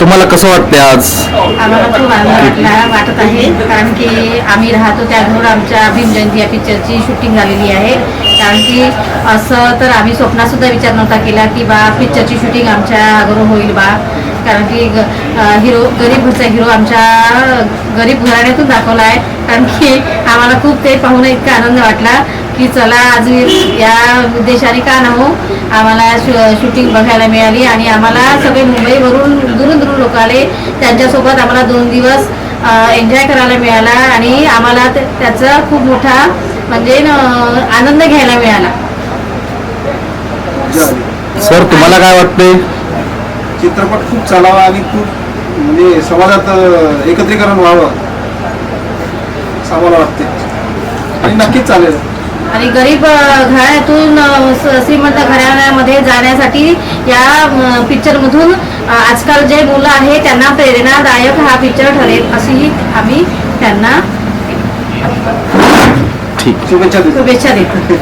तुम्हाला कसं वाटते आज? आम्हाला खूप आनंद वाटला वाटत आहे कारण की आम्ही राहतो त्या आमच्या भीम जयंती या पिक्चरची शूटिंग झालेली आहे. कारण की असं तर आम्ही स्वप्नातसुद्धा विचार नव्हता केला की बा पिक्चरची शूटिंग आमच्या घरून होईल बा. कारण की हिरो गरीब घरचा हिरो आमच्या गरीब घराण्यातून दाखवला आहे. कारण की आम्हाला खूप ते पाहून इतका आनंद वाटला की चला आज या उद्देशाने का ना हो आम्हाला शूटिंग बघायला मिळाली आणि आम्हाला सगळे मुंबईवरून दुरून दुरून लोक आले. त्यांच्यासोबत आम्हाला दोन दिवस एन्जॉय करायला मिळाला आणि आम्हाला त्याचा खूप मोठा म्हणजे न, आनंद घ्यायला मिळाला. सर तुम्हाला काय वाटते चित्रपट खूप चालावा आणि खूप म्हणजे समाजात एकत्रीकरण व्हावं असं आम्हाला वाटते आणि नक्कीच चालेल. आणि गरीब घराण्यातून स- श्रीमंत घराण्यामध्ये जाण्यासाठी या पिक्चरमधून आजकाल जे मुलं आहे त्यांना प्रेरणादायक हा पिक्चर ठरेल अशीही आम्ही त्यांना ठीक. शुभेच्छा शुभेच्छा देतो.